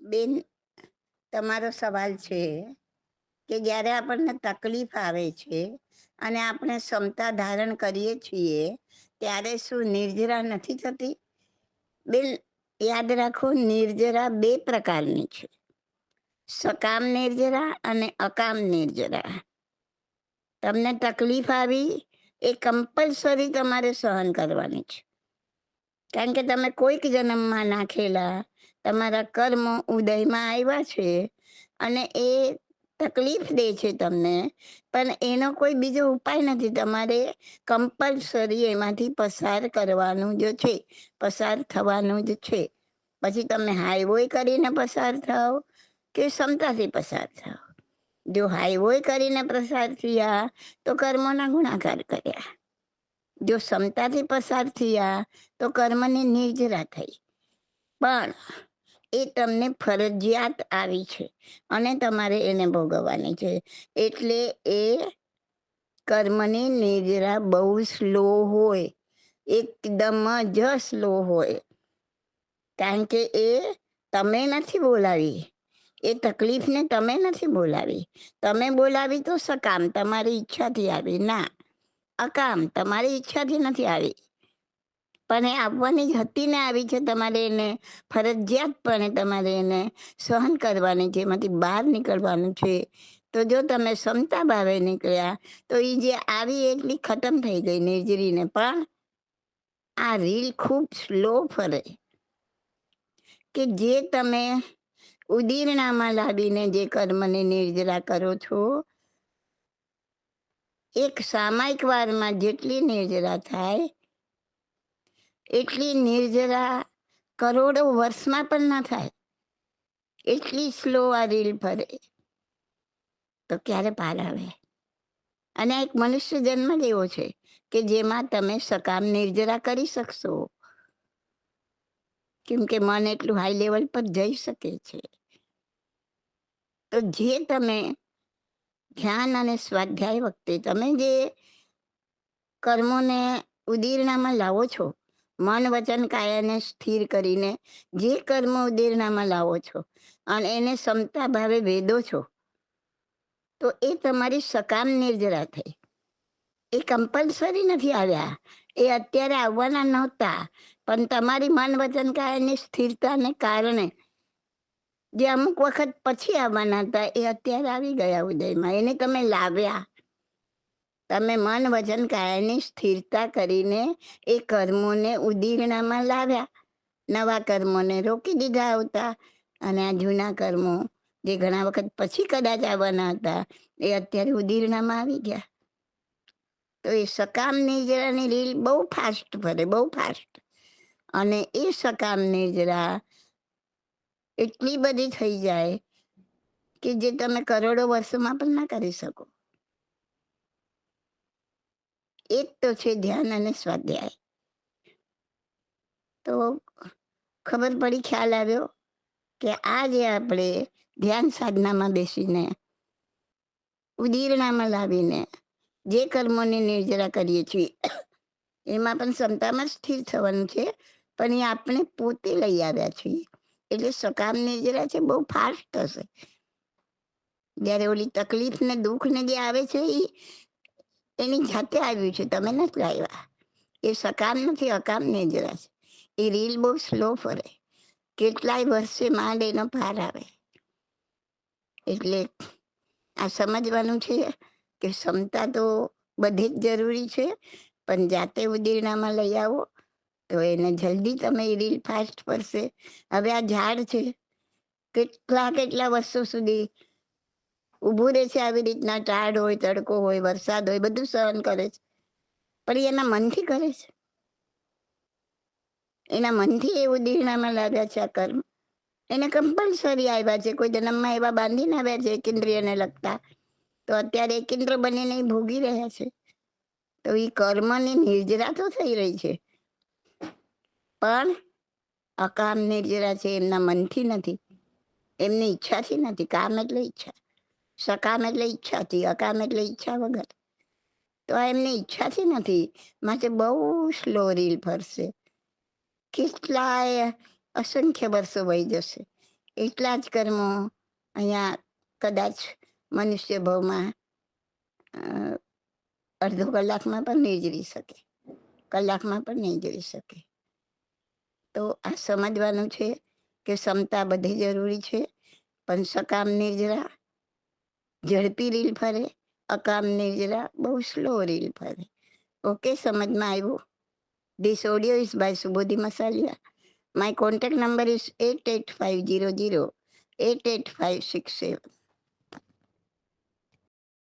બેન, તમારો સવાલ છે કે જ્યારે આપણને તકલીફ આવે છે અને આપણે ક્ષમતા ધારણ કરીએ છીએ, ત્યારે શું નિર્જરા નથી થતી? બેન, યાદ રાખો, નિર્જરા બે પ્રકારની છે. સકામ નિર્જરા અને અકામ નિર્જરા. તમને તકલીફ આવી એ કમ્પલસરી તમારે સહન કરવાની છે. કારણ કે તમે કોઈક જન્મમાં નાખેલા તમારા કર્મ ઉદયમાં આવ્યા છે અને એ તકલીફ દે છે તમને. પણ એનો કોઈ બીજો ઉપાય નથી. તમારે કમ્પલસરી એમાંથી પસાર કરવાનું જ છે. પસાર થવાનું જ છે. પછી તમે હાઈવે કરીને પસાર થાવ કે ક્ષમતાથી પસાર થાવ જો હાઈવે કરીને પસાર થયા તો કર્મોના ગુણાકાર કર્યા. જો ક્ષમતાથી પસાર થયા તો કર્મની નિર્જરા થઈ. પણ એ તમને ફરજિયાત આવી છે અને તમારે એને ભોગવવાની છે. એટલે એ કર્મની નિદ્રા બહુ સ્લો હોય, એકદમ જ સ્લો હોય. કારણ કે એ તમે નથી બોલાવી, એ તકલીફને તમે નથી બોલાવી. તમે બોલાવી તો સકામ, તમારી ઈચ્છાથી આવી. ના, અકામ, તમારી ઈચ્છાથી નથી આવી. પણ એ આવવાની જ હતી ને આવી છે તમારે એને ફરજિયાતપણે તમારે એને સહન કરવાની છે, એમાંથી બહાર નીકળવાનું છે. તો જો તમે ક્ષમતા ભાવે નીકળ્યા, તો એ જે આવી એટલી ખતમ થઈ ગઈ નિર્જરીને પણ આ રીલ ખૂબ સ્લો ફરે. કે જે તમે ઉદીરણામાં લાવીને જે કર્મને નિર્જરા કરો છો, એક સામાયિક વારમાં જેટલી નિર્જરા થાય એટલી નિર્જરા કરોડો વર્ષમાં પણ ના થાય. એટલી સ્લો આ રીલ ફરે તો ક્યારે પાર આવે? અને એક મનુષ્ય જન્મ લેવો છે કે જેમાં તમે સકામ નિર્જરા કરી શકશો. કેમ કે મન એટલું હાઈ લેવલ પર જઈ શકે છે. તો જે તમે ધ્યાન અને સ્વાધ્યાય વખતે તમે જે કર્મોને ઉદીરણામાં લાવો છો મન વચન કાયાને સ્થિર કરીને જે કર્મ ઉદીરણામાં લાવો છો અને એને ક્ષમતા ભાવે ભેદો છો, તો એ તમારી સકામ નિર્જરા થઈ. એ કમ્પલસરી નથી આવ્યા. એ અત્યારે આવવાના નહોતા. પણ તમારી મન વચન કાયાની સ્થિરતાને કારણે જે અમુક વખત પછી આવવાના હતા, એ અત્યારે આવી ગયા ઉદયમાં. એને તમે લાવ્યા. તમે મન વજન કાયાની સ્થિરતા કરીને એ કર્મોને ઉદીર્ણામાં લાવ્યા. નવા કર્મોને રોકી દીધા આવતા અને આ જૂના કર્મો જે ઘણા વખત પછી કદાચ આવવાના હતા, એ અત્યારે ઉદીર્ણામાં આવી ગયા. તો એ સકામ નિજરાની રીલ બહુ ફાસ્ટ ફરે, બહુ ફાસ્ટ અને એ સકામ નિજરા એટલી બધી થઈ જાય કે જે તમે કરોડો વર્ષોમાં પણ ના કરી શકો. એક તો છે ધ્યાન અને સ્વાધ્યાય. તો ખબર પડી, ખ્યાલ આવ્યો કે આજે આપણે ધ્યાન સાધનામાં બેસીને, ઉદીરણામાં લાવીને જે કર્મોની નિર્જરા કરીએ છીએ, એમાં પણ ક્ષમતામાં સ્થિર થવાનું છે, પણ એ આપણે પોતે લઈ આવ્યા છીએ. એટલે સકામ નિર્જરા છે, બહુ ફાસ્ટ થશે જ્યારે ઓલી તકલીફ ને દુઃખ ને જે આવે છે એ એની જાતે આવ્યું છે. તમે નથી લાવ્યા એ સકામ નથી, અકામ નિર્જરા છે એ રીલ બહુ સ્લો ફરે. કેટલાય વર્ષે માંડ એનો પાર આવે. એટલે આ સમજવાનું છે કે ક્ષમતા તો બધી જ જરૂરી છે, પણ જાતે ઉદીરણામાં લઈ આવો તો એને જલ્દી તમે એ રીલ ફાસ્ટ પડશે હવે આ ઝાડ છે. કેટલા કેટલા વર્ષો સુધી ઊભું રહે છે આવી રીતના ટાઢ હોય, તડકો હોય, વરસાદ હોય, બધું સહન કરે છે. પણ એના મનથી કરે છે. એના મનથી એ ઉદીરણામાં લાવ્યા છે આ કર્મ. એને કમ્પલસરી આવ્યા છે. કોઈ જન્મમાં એવા બાંધીને આવ્યા છે કેન્દ્રિયને લગતા. તો અત્યારે એકેન્દ્ર બનીને ભોગી રહ્યા છે. તો એ કર્મની નિર્જરા તો થઈ રહી છે. પણ અકામ નિર્જરા છે, એમના મનથી નથી. એમની ઈચ્છાથી નથી. કામ એટલે ઈચ્છા. સકામ એટલે ઈચ્છાથી અકામ એટલે ઈચ્છા વગર. તો આ એમની ઈચ્છાથી નથી માટે બહુ સ્લો રીલ ફરશે કેટલાય અસંખ્ય વર્ષો વહી જશે. એટલા જ કર્મો અહીંયા કદાચ મનુષ્ય ભાવમાં અડધો કલાકમાં પણ નહીં જરી શકે. કલાકમાં પણ નહીં જરી શકે. તો આ સમજવાનું છે કે ક્ષમતા બધી જરૂરી છે, પણ સકામ નિર્જરા ઝડપી રીલ ફરે અકામ નિર્જરા બહુ સ્લો રીલ ફરે ઓકે સમજમાં આવ્યું this audio is by Subodhi Masaliya my contact number is eight eight five zero zero eight eight five six seven